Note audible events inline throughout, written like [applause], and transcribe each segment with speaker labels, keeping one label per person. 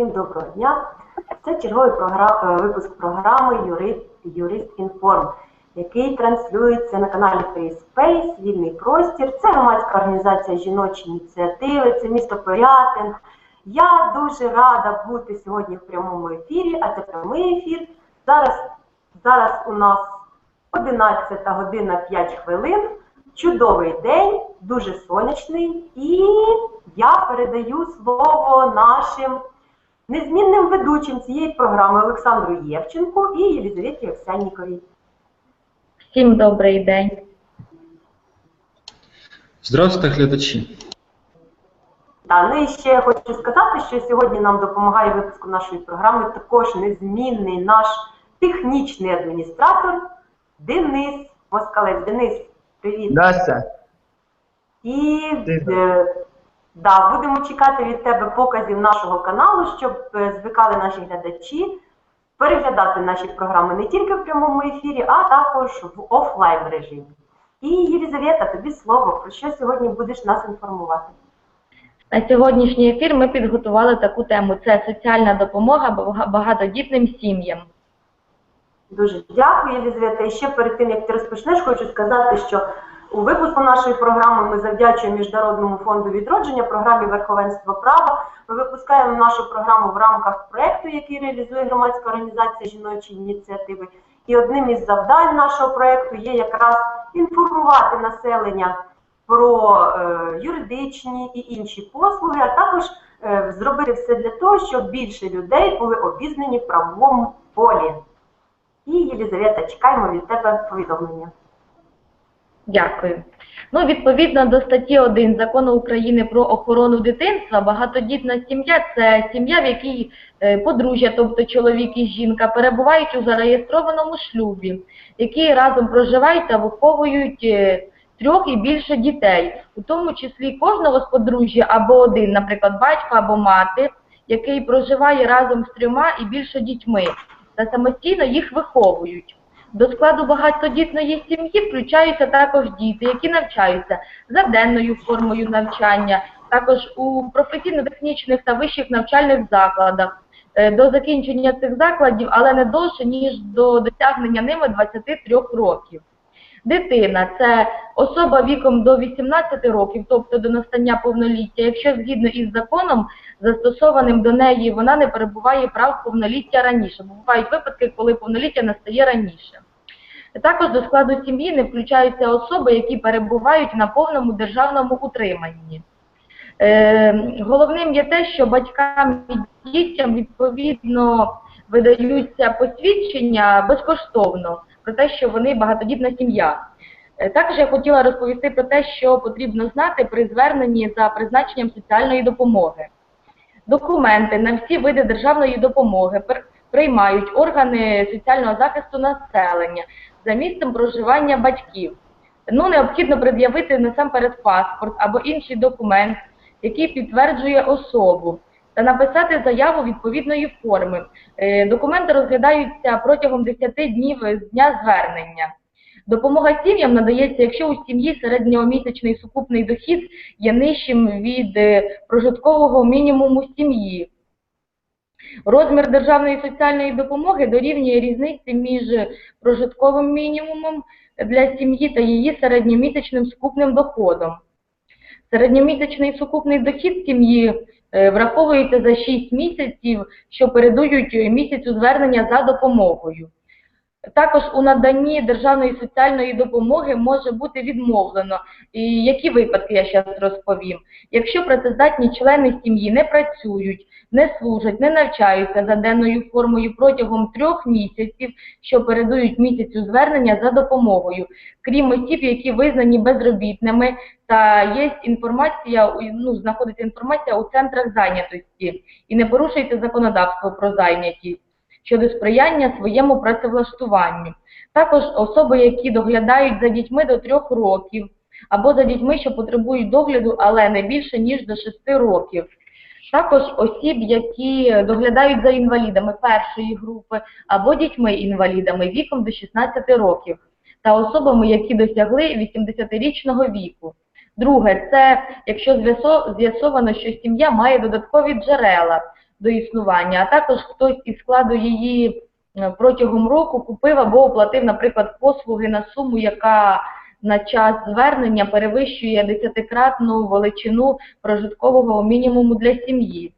Speaker 1: Всім доброго дня. Це черговий програ- е, випуск програми Юрист, Інформ, який транслюється на каналі FaceSpace, Вільний простір. Це громадська організація жіночі ініціативи, це місто Порятин. Я дуже рада бути сьогодні в прямому ефірі, а це прямий ефір. Зараз, зараз у нас 11 година 5 хвилин. Чудовий день, дуже сонячний, і я передаю слово нашим незмінним ведучим цієї програми Олександру Євченку і Єлізаветі Овсянніковій.
Speaker 2: Всім добрий день.
Speaker 3: Здравствуйте, глядачі.
Speaker 1: Та ну і ще хочу сказати, що сьогодні нам допомагає випуску нашої програми також незмінний наш технічний адміністратор Денис Москалець. Денис, привіт.
Speaker 4: Настя,
Speaker 1: І
Speaker 4: Ти-
Speaker 1: е, да, будемо чекати від тебе показів нашого каналу, щоб е, звикали наші глядачі переглядати наші програми не тільки в прямому ефірі, а також в офлайн режимі. І Єлізавета, тобі слово, про що сьогодні будеш нас інформувати?
Speaker 2: На сьогоднішній ефір ми підготували таку тему: це соціальна допомога багатодітним сім'ям.
Speaker 1: Дуже дякую, Єлізавета. І ще перед тим, як ти розпочнеш, хочу сказати, що у випуску нашої програми ми завдячуємо Міжнародному фонду відродження програмі Верховенство права. Ми випускаємо нашу програму в рамках проєкту, який реалізує громадська організація жіночі ініціативи. І одним із завдань нашого проєкту є якраз інформувати населення про е, юридичні і інші послуги, а також е, зробити все для того, щоб більше людей були обізнані в правовому полі. І Єлізавета, чекаємо від тебе повідомлення.
Speaker 2: Дякую. Ну, відповідно до статті 1 закону України про охорону дитинства, багатодітна сім'я це сім'я, в якій е, подружжя, тобто чоловік і жінка, перебувають у зареєстрованому шлюбі, які разом проживають та виховують е, трьох і більше дітей, у тому числі кожного з подружжя або один, наприклад, батько або мати, який проживає разом з трьома і більше дітьми, та самостійно їх виховують. До складу багатодітної сім'ї включаються також діти, які навчаються за денною формою навчання, також у професійно-технічних та вищих навчальних закладах. Е, До закінчення цих закладів, але не довше, ніж до досягнення ними 23 років. Дитина це особа віком до 18 років, тобто до настання повноліття, якщо згідно із законом, застосованим до неї, вона не перебуває прав повноліття раніше. Бо бувають випадки, коли повноліття настає раніше. Також до складу сім'ї не включаються особи, які перебувають на повному державному утриманні. Е, головним є те, що батькам і дітям відповідно видаються посвідчення безкоштовно про те, що вони багатодітна сім'я. Е, Також я хотіла розповісти про те, що потрібно знати при зверненні за призначенням соціальної допомоги. Документи на всі види державної допомоги приймають органи соціального захисту населення за місцем проживання батьків. Ну, необхідно пред'явити насамперед паспорт або інший документ, який підтверджує особу, та написати заяву відповідної форми. Е, Документи розглядаються протягом 10 днів з дня звернення. Допомога сім'ям надається, якщо у сім'ї середньомісячний сукупний дохід є нижчим від е, прожиткового мінімуму сім'ї. Розмір державної соціальної допомоги дорівнює різниці між прожитковим мінімумом для сім'ї та її середньомісячним сукупним доходом. Середньомісячний сукупний дохід сім'ї враховується за 6 місяців, що передують місяцю звернення за допомогою. Також у наданні державної соціальної допомоги може бути відмовлено. І які випадки я зараз розповім? Якщо працездатні члени сім'ї не працюють, не служать, не навчаються за денною формою протягом трьох місяців, що передують місяцю звернення за допомогою, крім осіб, які визнані безробітними, та є інформація, ну, знаходиться інформація у центрах зайнятості і не порушується законодавство про зайнятість щодо сприяння своєму працевлаштуванню. Також особи, які доглядають за дітьми до трьох років, або за дітьми, що потребують догляду, але не більше ніж до 6 років. Також осіб, які доглядають за інвалідами першої групи або дітьми-інвалідами віком до 16 років, та особами, які досягли 80-річного віку. Друге, це якщо з'ясо- з'ясовано, що сім'я має додаткові джерела до існування, а також хтось із складу її е, протягом року купив або оплатив, наприклад, послуги на суму, яка на час звернення перевищує десятикратну величину прожиткового мінімуму для сім'ї.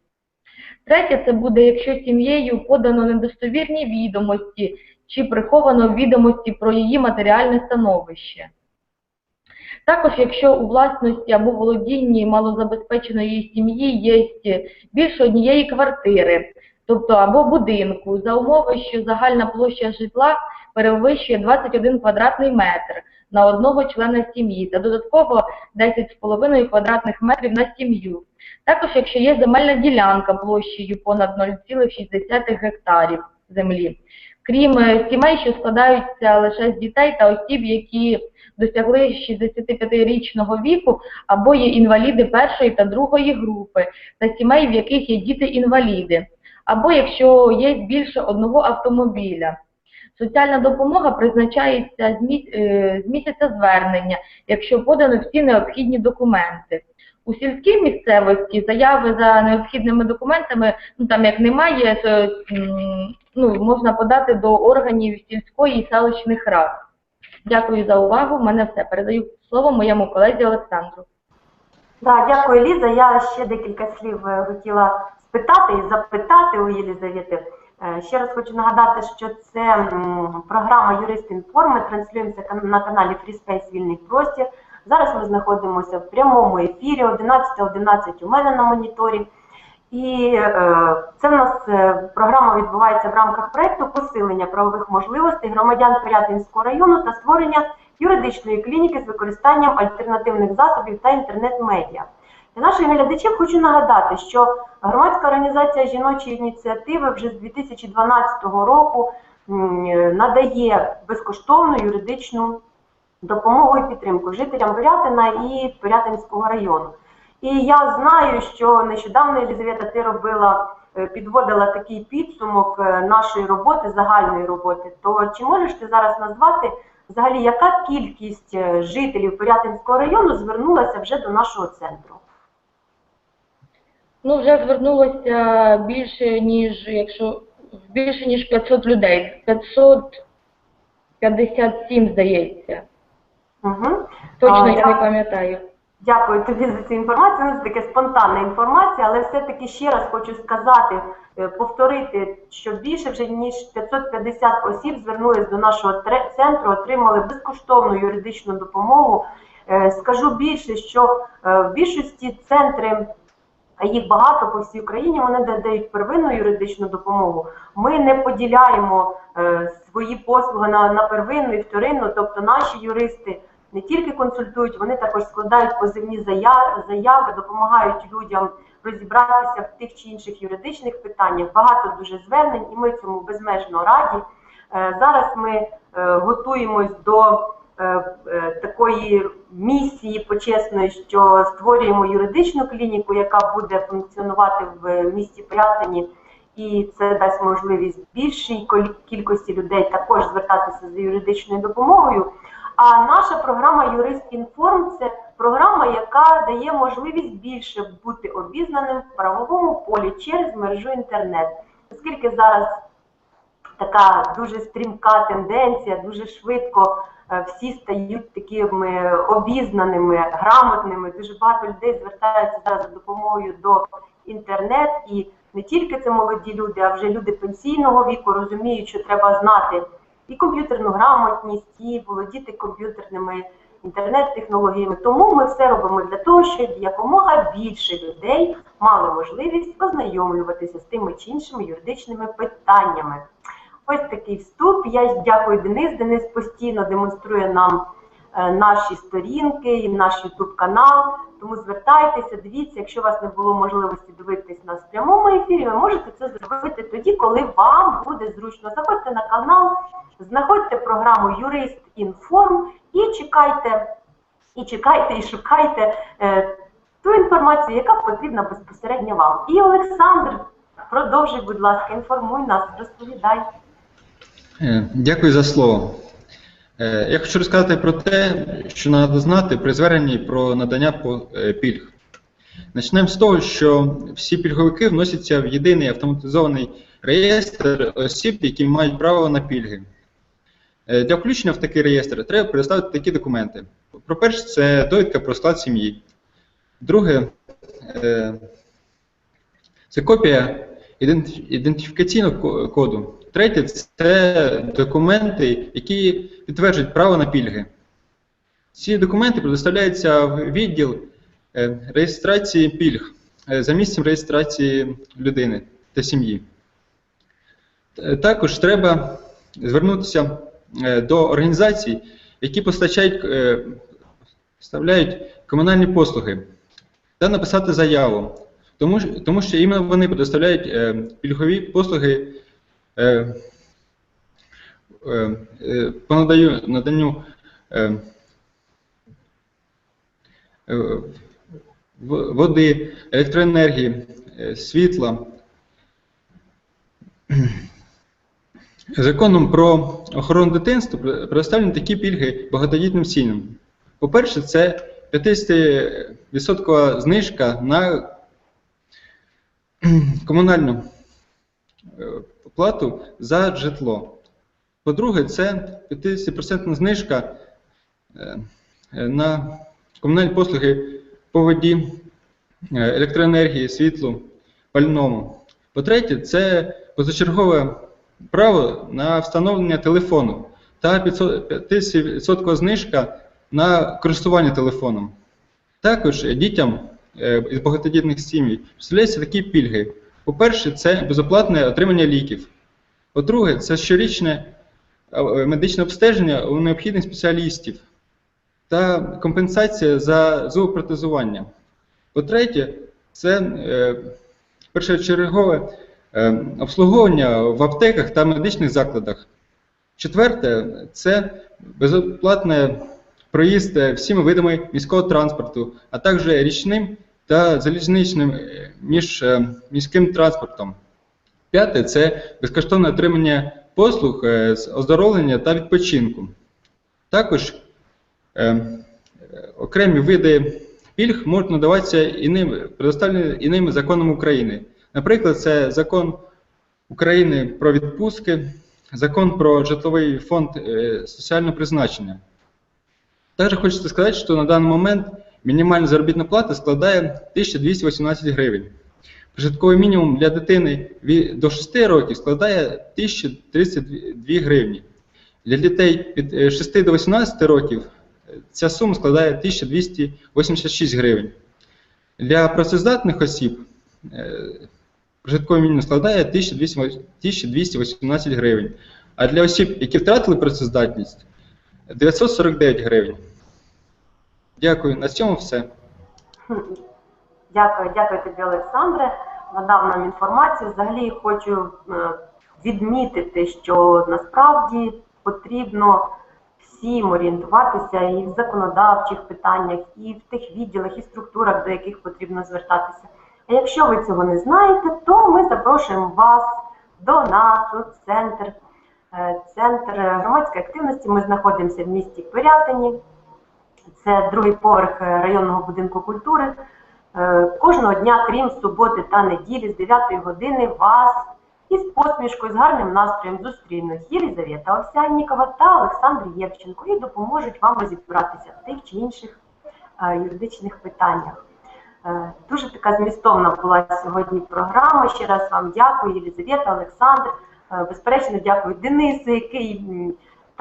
Speaker 2: Третє, це буде, якщо сім'єю подано недостовірні відомості чи приховано відомості про її матеріальне становище. Також, якщо у власності або володінні малозабезпеченої сім'ї є більше однієї квартири, тобто або будинку, за умови, що загальна площа житла перевищує 21 квадратний метр на одного члена сім'ї та додатково 10,5 квадратних метрів на сім'ю. Також, якщо є земельна ділянка площею понад 0,6 гектарів землі. Крім е, сімей, що складаються лише з дітей та осіб, які досягли 65-річного віку або є інваліди першої та другої групи, та сімей, в яких є діти-інваліди, або якщо є більше одного автомобіля. Соціальна допомога призначається е, з місяця звернення, якщо подано всі необхідні документи. У сільській місцевості заяви за необхідними документами, ну там як немає, то ну, можна подати до органів сільської і селищних рад. Дякую за увагу. У мене все. Передаю слово моєму колезі Олександру.
Speaker 1: Да, дякую, Ліза. Я ще декілька слів е, хотіла спитати і запитати у Єлізавети. Е, Ще раз хочу нагадати, що це програма Юрист Інформ. Ми транслюємося на каналі FreeSpace Вільний простір. Зараз ми знаходимося в прямому ефірі 11.11 у мене на моніторі. І е, це в нас е, програма відбувається в рамках проекту посилення правових можливостей громадян Пирятинського району та створення юридичної клініки з використанням альтернативних засобів та інтернет-медіа. Для наших глядачів хочу нагадати, що громадська організація жіночої ініціативи вже з 2012 року надає безкоштовну юридичну допомогу і підтримку жителям Пирятина і Пирятинського району. І я знаю, що нещодавно Елізавета, ти робила, е, підводила такий підсумок е, нашої роботи, загальної роботи. То чи можеш ти зараз назвати взагалі, яка кількість е, жителів Пирятинського району звернулася вже до нашого центру?
Speaker 2: Ну, вже звернулося більше, ніж якщо більше ніж 500 людей. 557, здається.
Speaker 1: Угу.
Speaker 2: Точно
Speaker 1: А,
Speaker 2: я не пам'ятаю.
Speaker 1: Дякую тобі за цю інформацію. Ну, Це таке спонтанна інформація, але все-таки ще раз хочу сказати, е, повторити, що більше вже ніж 550 осіб звернулись до нашого центру, отримали безкоштовну юридичну допомогу. Е, Скажу більше, що е, в більшості центри. Їх багато по всій Україні, вони надають первинну юридичну допомогу. Ми не поділяємо е, свої послуги на, на первинну і вторинну, тобто наші юристи не тільки консультують, вони також складають позивні зая- заяви, допомагають людям розібратися в тих чи інших юридичних питаннях. Багато дуже звернень, і ми цьому безмежно раді. Е, Зараз ми е, готуємось до такої місії почесної, що створюємо юридичну клініку, яка буде функціонувати в місті Пирятині. І це дасть можливість більшій кількості людей також звертатися за юридичною допомогою. А наша програма Юрист Інформ це програма, яка дає можливість більше бути обізнаним в правовому полі через мережу інтернет. Оскільки зараз така дуже стрімка тенденція, дуже швидко е, всі стають такими обізнаними, грамотними. Дуже багато людей звертаються зараз за допомогою до інтернет, і не тільки це молоді люди, а вже люди пенсійного віку розуміють, що треба знати і комп'ютерну грамотність, і володіти комп'ютерними інтернет-технологіями. Тому ми все робимо для того, щоб якомога більше людей мали можливість познайомлюватися з тими чи іншими юридичними питаннями. Ось такий вступ. Я дякую Денис. Денис постійно демонструє нам е, наші сторінки і наш YouTube канал. Тому звертайтеся, дивіться, якщо у вас не було можливості дивитись нас в прямому ефірі, ви можете це зробити тоді, коли вам буде зручно. Заходьте на канал, знаходьте програму Юрист Інформ і чекайте, і чекайте, і шукайте е, ту інформацію, яка потрібна безпосередньо вам. І Олександр, продовжуй, будь ласка, інформуй нас, розповідай.
Speaker 3: Е, Дякую за слово. Е, Я хочу розказати про те, що треба знати при зверненні про надання е, пільг. Почнемо з того, що всі пільговики вносяться в єдиний автоматизований реєстр осіб, які мають право на пільги. Для включення в такий реєстр треба предоставити такі документи. По-перше, це довідка про склад сім'ї. Друге, це копія ідентифікаційного коду. Третє це документи, які підтверджують право на пільги. Ці документи предоставляються в відділ е, реєстрації пільг е, за місцем реєстрації людини та сім'ї. Е, Також треба звернутися до організацій, які постачають, поставляють комунальні послуги, та написати заяву, тому, тому що іменно вони предоставляють е, пільгові послуги е, е, е, по надаю, наданню е, е, води, електроенергії, світла. Законом про охорону дитинства предоставлені такі пільги багатодітним сім'ям. По-перше, це 50% знижка на [clears throat] комунальну е, плату за житло. По-друге, це 50% знижка е, на комунальні послуги по воді, е, електроенергії, світлу, пальному. По-третє, це позачергове право на встановлення телефону та 50% знижка на користування телефоном. Також дітям із багатодітних сімей представляються такі пільги. По-перше, це безоплатне отримання ліків. По-друге, це щорічне е, медичне обстеження у необхідних спеціалістів та компенсація за зубопротезування. По-третє, це е, першочергове е, обслуговування в аптеках та медичних закладах. Четверте, це безоплатне проїзд е, всіми видами міського транспорту, а також річним та залізничним е, між е, міським транспортом. П'яте це безкоштовне отримання послуг з оздоровлення та відпочинку. Також окремі види пільг можуть надаватися іними, предоставлені іними законами України. Наприклад, це закон України про відпустки, закон про житловий фонд соціального призначення. Також хочеться сказати, що на даний момент мінімальна заробітна плата складає 1218 гривень. Прожитковий мінімум для дитини до 6 років складає 1032 гривні. Для дітей від е, 6 до 18 років е, ця сума складає 1286 гривень. Для працездатних осіб е, прожитковий мінімум складає 1218 гривень. А для осіб, які втратили працездатність, 949 гривень. Дякую. На цьому все.
Speaker 1: Дякую, дякую тобі, Олександре. Надав нам інформацію. Взагалі хочу е, відмітити, що насправді потрібно всім орієнтуватися і в законодавчих питаннях, і в тих відділах, і структурах, до яких потрібно звертатися. А якщо ви цього не знаєте, то ми запрошуємо вас до нас у центр, е, центр громадської активності. Ми знаходимося в місті Пирятині. Це другий поверх е, районного будинку культури. Е, Кожного дня, крім суботи та неділі, з 9 години вас із посмішкою, з гарним настроєм зустрінуть Єлізавета Овсяннікова та Олександр Євченко і допоможуть вам розібратися в тих чи інших е, юридичних питаннях. Дуже така змістовна була сьогодні програма. Ще раз вам дякую, Єлізавета, Олександр. Безперечно, дякую Денису, який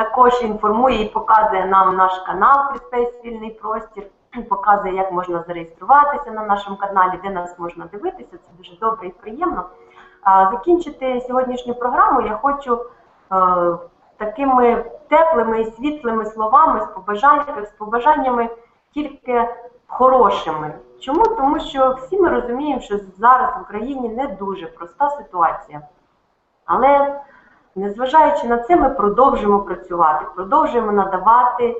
Speaker 1: також інформує і показує нам наш канал Фріспейс Вільний простір, показує, як можна зареєструватися на нашому каналі, де нас можна дивитися. Це дуже добре і приємно. А закінчити сьогоднішню програму я хочу е, такими теплими і світлими словами, з побажаннями, з побажаннями тільки хорошими. Чому? Тому що всі ми розуміємо, що зараз в Україні не дуже проста ситуація. Але незважаючи на це, ми продовжуємо працювати, продовжуємо надавати е,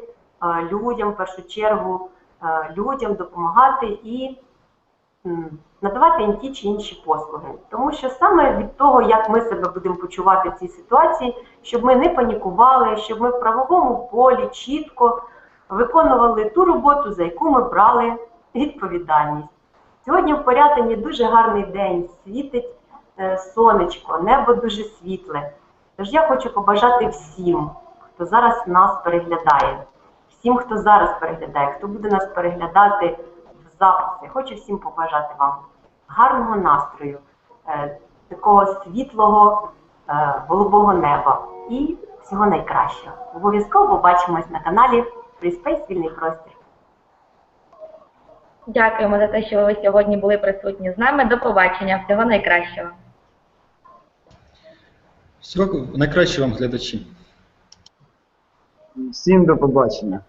Speaker 1: людям, в першу чергу, е, людям допомагати і надавати їм ті чи інші послуги. Тому що саме від того, як ми себе будемо почувати в цій ситуації, щоб ми не панікували, щоб ми в правовому полі чітко виконували ту роботу, за яку ми брали відповідальність. Сьогодні в Порятині дуже гарний день, світить е, сонечко, небо дуже світле. Тож я хочу побажати всім, хто зараз нас переглядає, всім, хто зараз переглядає, хто буде нас переглядати в записі. Хочу всім побажати вам гарного настрою, е, такого світлого, е, голубого неба і всього найкращого. Обов'язково побачимось на каналі FreeSpace Вільний простір.
Speaker 2: Дякуємо за те, що ви сьогодні були присутні з нами. До побачення. Всього найкращого.
Speaker 3: Всього найкраще вам глядачі.
Speaker 4: Всім до побачення.